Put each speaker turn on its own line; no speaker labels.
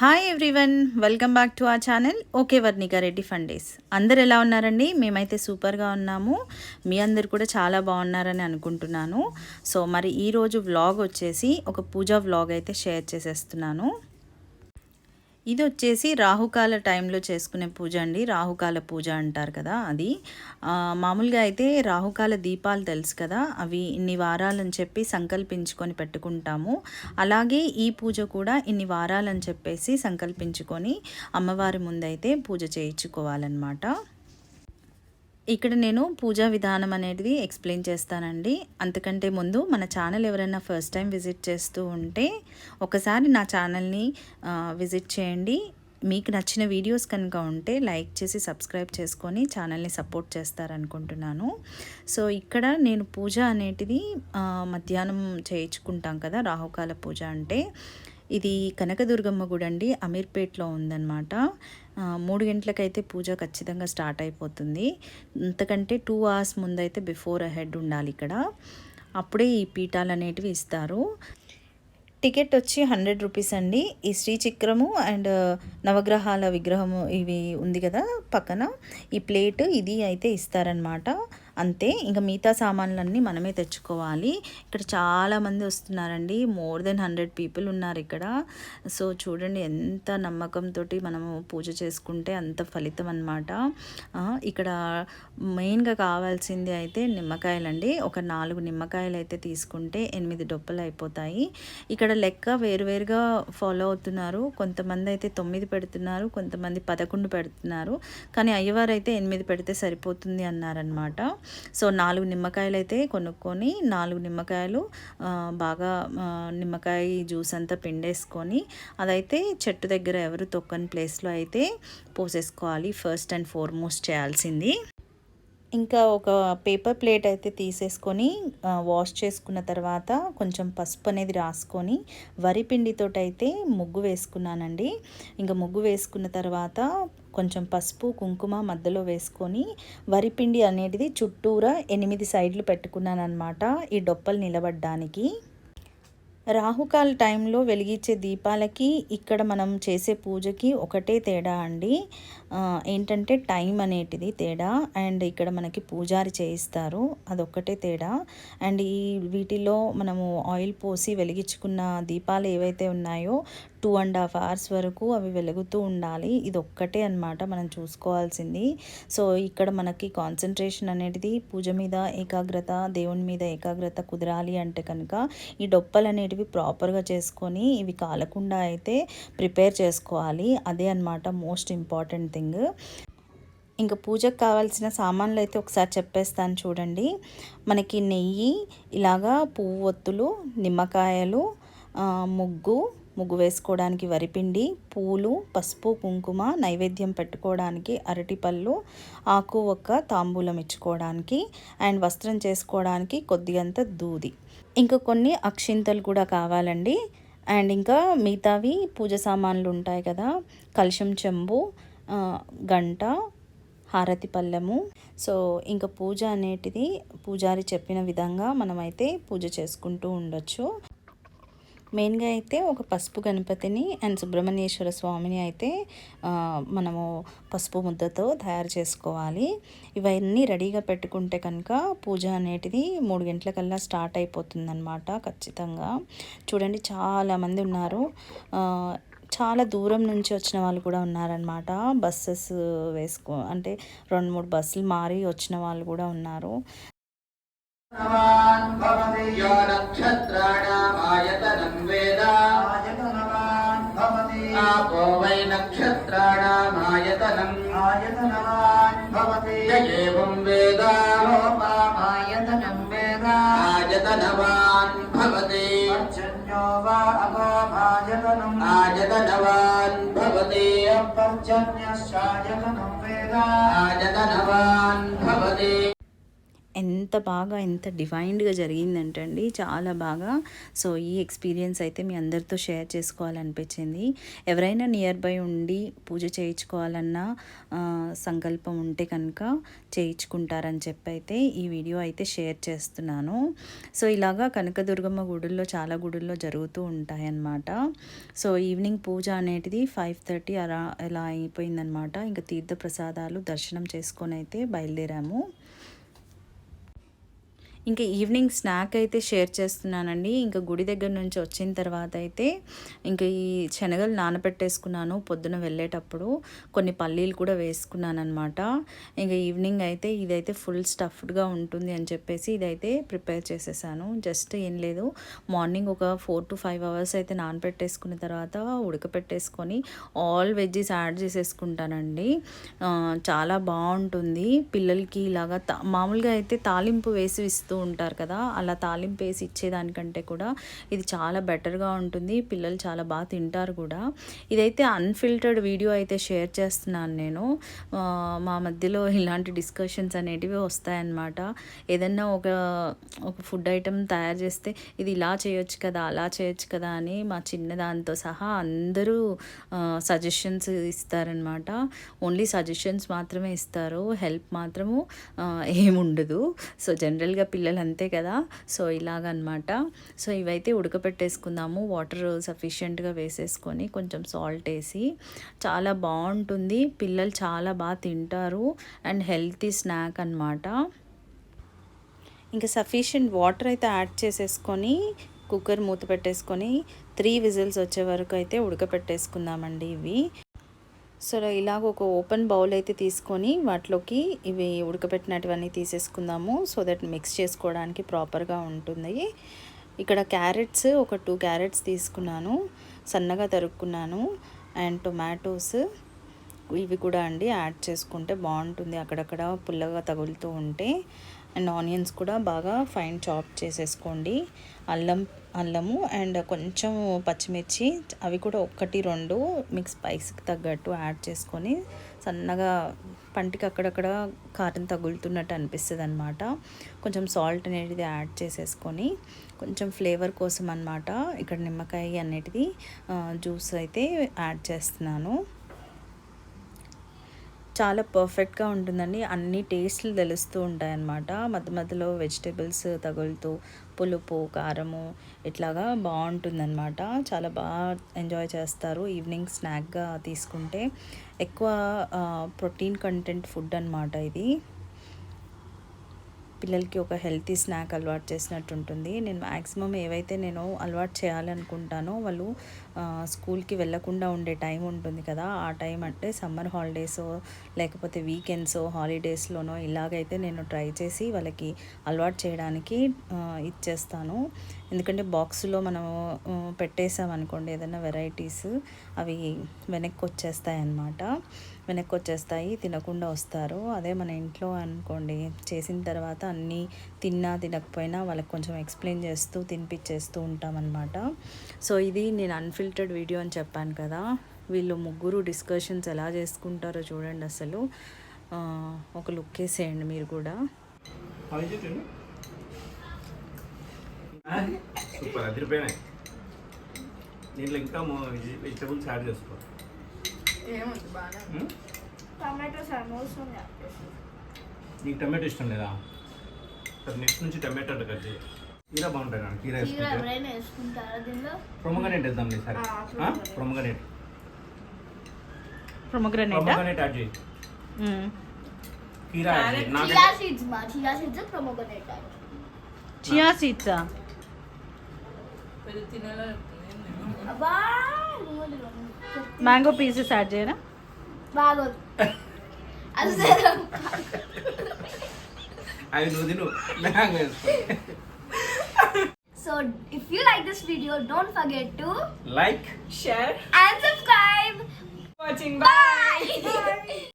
Hi everyone welcome back to a channel okay Varnika Reddy Fundays అందరు ఎలా ఉన్నారండి? మేమైతే సూపర్గా ఉన్నాము. మీ అందరు కూడా చాలా బాగున్నారని అనుకుంటున్నాను. సో మరి ఈరోజు వ్లాగ్ వచ్చేసి ఒక పూజా వ్లాగ్ అయితే షేర్ చేసేస్తున్నాను. ఇది వచ్చేసి రాహుకాల టైంలో చేసుకునే పూజ అండి. రాహుకాల పూజ అంటారు కదా అది. మామూలుగా అయితే రాహుకాల దీపాలు తెలుసు కదా. అవి ఇన్ని వారాలని చెప్పి సంకల్పించుకొని పెట్టుకుంటాము. అలాగే ఈ పూజ కూడా ఇన్ని వారాలని చెప్పేసి సంకల్పించుకొని అమ్మవారి ముందైతే పూజ చేయించుకోవాలన్నమాట. ఇక్కడ నేను పూజా విధానం అనేది ఎక్స్ప్లెయిన్ చేస్తానండి. అంతకంటే ముందు మన ఛానల్ ఎవరైనా ఫస్ట్ టైం విజిట్ చేస్తూ ఉంటే ఒకసారి నా ఛానల్ని విజిట్ చేయండి. మీకు నచ్చిన వీడియోస్ కనుక ఉంటే లైక్ చేసి సబ్స్క్రైబ్ చేసుకొని ఛానల్ని సపోర్ట్ చేస్తారనుకుంటున్నాను. సో ఇక్కడ నేను పూజ అనేటిది మధ్యాహ్నం చేయించుకుంటాం కదా రాహుకాల పూజ అంటే. ఇది కనకదుర్గమ్మ గుడి అండి అమీర్పేట్లో ఉందన్నమాట. మూడు గంటలకైతే పూజ ఖచ్చితంగా స్టార్ట్ అయిపోతుంది. అంతకంటే టూ అవర్స్ ముందైతే బిఫోర్ అహెడ్ ఉండాలి ఇక్కడ. అప్పుడే ఈ పీఠాలు అనేటివి ఇస్తారు. టికెట్ వచ్చి హండ్రెడ్ రూపీస్ అండి. ఈ శ్రీచక్రము అండ్ నవగ్రహాల విగ్రహము ఇవి ఉంది కదా పక్కన. ఈ ప్లేట్ ఇది అయితే ఇస్తారనమాట అంతే. ఇంకా మిగతా సామాన్లన్నీ మనమే తెచ్చుకోవాలి. ఇక్కడ చాలామంది వస్తున్నారండి. మోర్ దెన్ హండ్రెడ్ పీపుల్ ఉన్నారు ఇక్కడ. సో చూడండి ఎంత నమ్మకంతో మనము పూజ చేసుకుంటే అంత ఫలితం అనమాట ఇక్కడ మెయిన్గా కావాల్సింది అయితే నిమ్మకాయలండి. ఒక నాలుగు నిమ్మకాయలు అయితే తీసుకుంటే ఎనిమిది డొప్పలు అయిపోతాయి. ఇక్కడ లెక్క వేరువేరుగా ఫాలో అవుతున్నారు. కొంతమంది అయితే తొమ్మిది పెడుతున్నారు. కొంతమంది పదకొండు పెడుతున్నారు. కానీ అయ్యవారు అయితే ఎనిమిది పెడితే సరిపోతుంది అన్నారనమాట సో నాలుగు నిమ్మకాయలు అయితే కొనుక్కొని నాలుగు నిమ్మకాయలు బాగా నిమ్మకాయ జ్యూస్ అంతా పిండేసుకొని అదైతే చెట్టు దగ్గర ఎవరు తొక్కని ప్లేస్లో అయితే పోసేసుకోవాలి. ఫస్ట్ అండ్ ఫోర్మోస్ట్ చేయాల్సింది. ఇంకా ఒక పేపర్ ప్లేట్ అయితే తీసేసుకొని వాష్ చేసుకున్న తర్వాత కొంచెం పసుపు అనేది రాసుకొని వరి పిండితో అయితే ముగ్గు వేసుకున్నానండి. ఇంకా ముగ్గు వేసుకున్న తర్వాత కొంచెం పసుపు కుంకుమ మధ్యలో వేసుకొని వరిపిండి అనేది చుట్టూరా ఎనిమిది సైడ్లు పెట్టుకున్నాను అనమాట ఈ డొప్పలు నిలబడ్డానికి. రాహుకాల టైంలో వెలిగించే దీపాలకి ఇక్కడ మనం చేసే పూజకి ఒకటే తేడా అండి. ఏంటంటే టైం అనేటిది తేడా. అండ్ ఇక్కడ మనకి పూజారి చేయిస్తారు అదొక్కటే తేడా. అండ్ ఈ వీటిలో మనము ఆయిల్ పోసి వెలిగించుకున్న దీపాలు ఏవైతే ఉన్నాయో టూ అండ్ హాఫ్ అవర్స్ వరకు అవి వెలుగుతూ ఉండాలి. ఇది ఒక్కటే అనమాట మనం చూసుకోవాల్సింది. సో ఇక్కడ మనకి కాన్సన్ట్రేషన్ అనేది పూజ మీద ఏకాగ్రత దేవుని మీద ఏకాగ్రత కుదరాలి అంటే కనుక ఈ డొప్పలు అనేటివి ప్రాపర్గా చేసుకొని ఇవి కాలకుండా అయితే ప్రిపేర్ చేసుకోవాలి. అదే అనమాట మోస్ట్ ఇంపార్టెంట్ థింగ్. ఇంకా పూజకు కావాల్సిన సామాన్లు అయితే ఒకసారి చెప్పేస్తాను చూడండి. మనకి నెయ్యి ఇలాగా పువ్వు ఒత్తులు నిమ్మకాయలు ముగ్గు ముగ్గు వేసుకోవడానికి వరిపిండి పూలు పసుపు కుంకుమ నైవేద్యం పెట్టుకోవడానికి అరటిపళ్ళు ఆకు ఒక్క తాంబూలం ఇచ్చుకోవడానికి అండ్ వస్త్రం చేసుకోవడానికి కొద్దిగంత దూది. ఇంకా కొన్ని అక్షింతలు కూడా కావాలండి. అండ్ ఇంకా మిగతావి పూజ సామాన్లు ఉంటాయి కదా కలుషం చెంబు గంట హారతి పళ్ళెము సో ఇంకా పూజ అనేటిది పూజారి చెప్పిన విధంగా మనమైతే పూజ చేసుకుంటూ ఉండొచ్చు. మెయిన్గా అయితే ఒక పసుపు గణపతిని అండ్ సుబ్రహ్మణ్యేశ్వర స్వామిని అయితే మనము పసుపు ముద్దతో తయారు చేసుకోవాలి. ఇవన్నీ రెడీగా పెట్టుకుంటే కనుక పూజ అనేటిది మూడు గంటలకల్లా స్టార్ట్ అయిపోతుందన్నమాట ఖచ్చితంగా. చూడండి చాలామంది ఉన్నారు. చాలా దూరం నుంచి వచ్చిన వాళ్ళు కూడా ఉన్నారనమాట బస్సెస్ వేసుకో అంటే రెండు మూడు బస్సులు మారి వచ్చిన వాళ్ళు కూడా ఉన్నారు.
यो नक्षत्राणामायतनं वेद
आयतनवान् भवति
आपो वै नक्षत्राणामायतनम्
आयतनवान् भवति
य एवं वेद
योपामायतनं वेद
आयतनवान् भवति
पर्जन्यो वा अगोमायतनम्
आयतनवान् भवति
पर्जन्यश्चायतनं वेद
आयतनवान् भवति
ఎంత బాగా ఎంత డివైన్డ్గా జరిగిందంటే అండి చాలా బాగా. సో ఈ ఎక్స్పీరియన్స్ అయితే మీ అందరితో షేర్ చేసుకోవాలనిపించింది. ఎవరైనా నియర్ బై ఉండి పూజ చేయించుకోవాలన్న సంకల్పం ఉంటే కనుక చేయించుకుంటారని చెప్పి అయితే ఈ వీడియో అయితే షేర్ చేస్తున్నాను. సో ఇలాగా కనకదుర్గమ్మ గుడుల్లో చాలా గుడుల్లో జరుగుతూ ఉంటాయన్నమాట. సో ఈవినింగ్ పూజ అనేటిది ఫైవ్ థర్టీ అలా ఎలా అయిపోయిందనమాట ఇంకా తీర్థ ప్రసాదాలు దర్శనం చేసుకొని అయితే బయలుదేరాము. ఇంకా ఈవినింగ్ స్నాక్ అయితే షేర్ చేస్తున్నానండి. ఇంకా గుడి దగ్గర నుంచి వచ్చిన తర్వాత అయితే ఇంకా ఈ శనగలు నానబెట్టేసుకున్నాను పొద్దున వెళ్ళేటప్పుడు. కొన్ని పల్లీలు కూడా వేసుకున్నాను అనమాట ఇంకా ఈవినింగ్ అయితే ఇదైతే ఫుల్ స్టఫ్డ్గా ఉంటుంది అని చెప్పేసి ఇదైతే ప్రిపేర్ చేసేసాను. జస్ట్ ఏం లేదు మార్నింగ్ ఒక ఫోర్ టు ఫైవ్ అవర్స్ అయితే నానబెట్టేసుకున్న తర్వాత ఉడకపెట్టేసుకొని ఆల్ వెజ్జెస్ యాడ్ చేసేసుకుంటానండి. చాలా బాగుంటుంది. పిల్లలకి ఇలాగా తా- మామూలుగా అయితే తాలింపు వేసి ఇస్తూ ఉంటారు కదా అలా తాలింపు వేసి ఇచ్చేదానికంటే కూడా ఇది చాలా బెటర్గా ఉంటుంది పిల్లలు చాలా బాగా తింటారు కూడా. ఇదైతే అన్ఫిల్టర్డ్ వీడియో అయితే షేర్ చేస్తున్నాను నేను. మా మధ్యలో ఇలాంటి డిస్కషన్స్ అనేటివి వస్తాయన్నమాట. ఏదన్నా ఒక ఒక ఫుడ్ ఐటెం తయారు చేస్తే ఇది ఇలా చేయొచ్చు కదా అలా చేయొచ్చు కదా అని మా చిన్నదాంతో సహా అందరూ సజెషన్స్ ఇస్తారనమాట ఓన్లీ సజెషన్స్ మాత్రమే ఇస్తారు హెల్ప్ మాత్రము ఏముండదు. సో జనరల్గా పిల్లలు అంతే కదా. సో ఇలాగనమాట. సో ఇవైతే ఉడకపెట్టేసుకుందాము. వాటర్ సఫిషియెంట్గా వేసేసుకొని కొంచెం సాల్ట్ వేసి చాలా బాగుంటుంది. పిల్లలు చాలా బాగా తింటారు. అండ్ హెల్తీ స్నాక్ అన్నమాట ఇంకా సఫిషియెంట్ వాటర్ అయితే యాడ్ చేసేసుకొని కుక్కర్ మూత పెట్టేసుకొని త్రీ విజిల్స్ వచ్చే వరకు అయితే ఉడకపెట్టేసుకుందామండి ఇవి. సో ఇలాగ ఒక ఓపెన్ బౌల్ అయితే తీసుకొని వాటిలోకి ఇవి ఉడకబెట్టినటువన్నీ తీసేసుకుందాము. సో దట్ మిక్స్ చేసుకోవడానికి ప్రాపర్గా ఉంటుంది. ఇక్కడ క్యారెట్స్ ఒక టూ క్యారెట్స్ తీసుకున్నాను. సన్నగా తరుక్కున్నాను. అండ్ టొమాటోస్ ఇవి కూడా అండి యాడ్ చేసుకుంటే బాగుంటుంది. అక్కడక్కడ పుల్లగా తగులుతూ ఉంటే అండ్ ఆనియన్స్ కూడా బాగా ఫైన్ చాప్ చేసేసుకోండి. అల్లం అల్లము అండ్ కొంచెం పచ్చిమిర్చి అవి కూడా ఒక్కటి రెండు మీకు స్పైస్కి తగ్గట్టు యాడ్ చేసుకొని సన్నగా పంటికి అక్కడక్కడ కారం తగులుతున్నట్టు అనిపిస్తుంది అనమాట కొంచెం సాల్ట్ అనేది యాడ్ చేసేసుకొని కొంచెం ఫ్లేవర్ కోసం అన్నమాట ఇక్కడ నిమ్మకాయ అనేటిది జ్యూస్ అయితే యాడ్ చేస్తున్నాను. చాలా పర్ఫెక్ట్గా ఉంటుందండి. అన్ని టేస్ట్లు తెలుస్తూ ఉంటాయన్నమాట. మధ్య మధ్యలో వెజిటేబుల్స్ తగులుతూ పులుపు కారము ఇట్లాగా బాగుంటుందన్నమాట. చాలా బాగా ఎంజాయ్ చేస్తారు. ఈవినింగ్ స్నాక్గా తీసుకుంటే ఎక్కువ ప్రోటీన్ కంటెంట్ ఫుడ్ అన్నమాట ఇది. పిల్లలకి ఒక హెల్తీ స్నాక్ అలవాటు చేసినట్టు ఉంటుంది నేను మ్యాక్సిమం ఏవైతే నేను అలవాటు చేయాలనుకుంటానో వాళ్ళు స్కూల్కి వెళ్ళకుండా ఉండే టైం ఉంటుంది కదా. ఆ టైం అంటే సమ్మర్ హాలిడేస్ లేకపోతే వీకెండ్స్ హాలిడేస్లోనో ఇలాగైతే నేను ట్రై చేసి వాళ్ళకి అలవాటు చేయడానికి ఇచ్చేస్తాను. ఎందుకంటే బాక్స్లో మనం పెట్టేసామనుకోండి పెట్టేసాం అనుకోండి ఏదైనా వెరైటీస్ అవి వెనక్కి వచ్చేస్తాయి అన్నమాట వెనక్కి వచ్చేస్తాయి తినకుండా వస్తారు. అదే మన ఇంట్లో అనుకోండి చేసిన తర్వాత అన్నీ తిన్నా తినకపోయినా వాళ్ళకి కొంచెం ఎక్స్ప్లెయిన్ చేస్తూ తినిపించేస్తూ ఉంటామన్నమాట. సో ఇది నేను అన్ఫిల్టర్డ్ వీడియో అని చెప్పాను కదా. వీళ్ళు ముగ్గురు డిస్కషన్స్ ఎలా చేసుకుంటారో చూడండి అసలు. ఆ, ఒక లుక్ వేసేయండి మీరు కూడా.
సూపర్ అదిరిపోయినాయి. దీంట్లో ఇంకా వెజిటబుల్స్ యాడ్ చేసుకో మ్మ్?
టమాటోస్ అనవసరం
నీకు టమాటో ఇష్టం లేదా? సరే నెక్స్ట్ నుంచి టమాటో కట్ చేయి కీరా బాగుంటుంది నాకు కీరా
కీర
వేసుకుంటే
ఎవరైనా వేసుకుంటారా దీనిలో
ప్రొమగనేట్ వేద్దాం సరే
ఆ, pomegranate.
ప్రొమగనేట్
ప్రొమగ్రనేటా
ప్రొమగనేట్ యాడ్ చేయి కీరా యాడ్ చేయి
చియా
నాకైతే
సీడ్స్ మా చియా సీడ్స్ ప్రొమోగనేట్
చియా సీడ్సా
అబ్బా
మ్యాంగో పీసెస్ యాడ్ చేయరా
బాగోదు అసలు
আমি দুদিন So
if you like this video, don't forget to like,
share,
and subscribe. Watching. Bye. Bye.